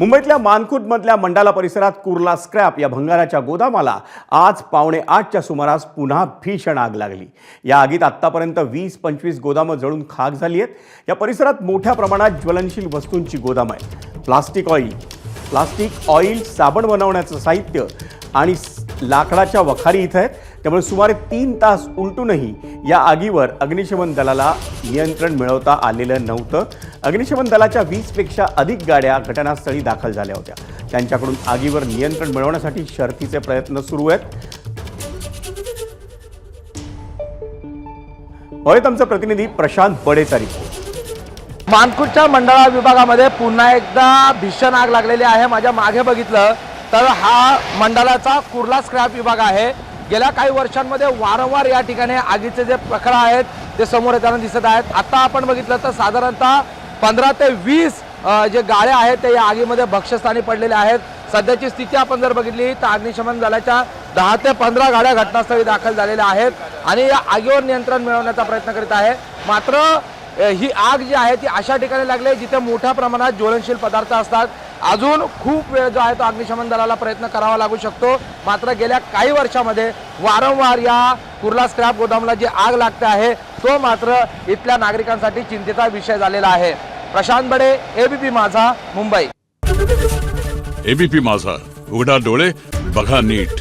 मुंबईतल्या मानखुर्दमधल्या मंडाला परिसरात कुर्ला स्क्रॅप या भंगाराच्या गोदामाला आज पावणे आठच्या सुमारास पुन्हा भीषण आग लागली. या आगीत आत्तापर्यंत वीस पंचवीस गोदामं जळून खाक झाली आहेत. या परिसरात मोठ्या प्रमाणात ज्वलनशील वस्तूंची गोदाम आहेत. प्लास्टिक ऑइल प्लास्टिक ऑइल साबण बनवण्याचं साहित्य आणि लाकडाच्या वखारी इथं आहेत. त्यामुळे सुमारे तीन तास उलटूनही या आगीवर अग्निशमन दलाला नियंत्रण मिळवता आलेलं नव्हतं. अग्निशमन दलाच्या वीसपेक्षा अधिक गाड्या घटनास्थळी दाखल झाल्या होत्या. त्यांच्याकडून आगीवर नियंत्रण मिळवण्यासाठी शर्थीचे प्रयत्न सुरू आहेत. होय आमचे प्रतिनिधी प्रशांत बडेचा रिपोर्ट मानकुटच्या मंडळा विभागामध्ये पुन्हा एकदा भीषण आग लागलेली आहे. माझ्या मागे बघितलं तर हा मंडळाचा कुर्ला स्क्रॅप विभाग आहे. गेल्या काही वर्षांमध्ये वारंवार या ठिकाणी आगीचे जे प्रकार आहेत ते समोर येताना दिसत आहेत. आता आपण बघितलं तर साधारणतः पंधरा ते वीस जे गाड्या आहेत त्या या आगीमध्ये भक्ष्यस्थानी पडलेल्या आहेत. सध्याची स्थिती आपण जर बघितली तर अग्निशमन दलाच्या दहा ते पंधरा गाड्या घटनास्थळी दाखल झालेल्या आहेत आणि या आगीवर नियंत्रण मिळवण्याचा प्रयत्न करीत आहे. मात्र ही आग जी आहे ती अशा ठिकाणी लागली आहे जिथे मोठ्या प्रमाणात ज्वलनशील पदार्थ असतात. अजून खूप वेळ जो आहे तो अग्निशमन दलाला प्रयत्न करावा लागू शकतो. मात्र गेल्या काही वर्षामध्ये वारंवार या कुर्ला स्क्रॅप गोदामला जी आग लागते आहे तो मात्र इथल्या नागरिकांसाठी चिंतेचा विषय झालेला आहे. प्रशांत बडे एबीपी माझा मुंबई. एबीपी माझा. उघडा डोळे बघा नीट.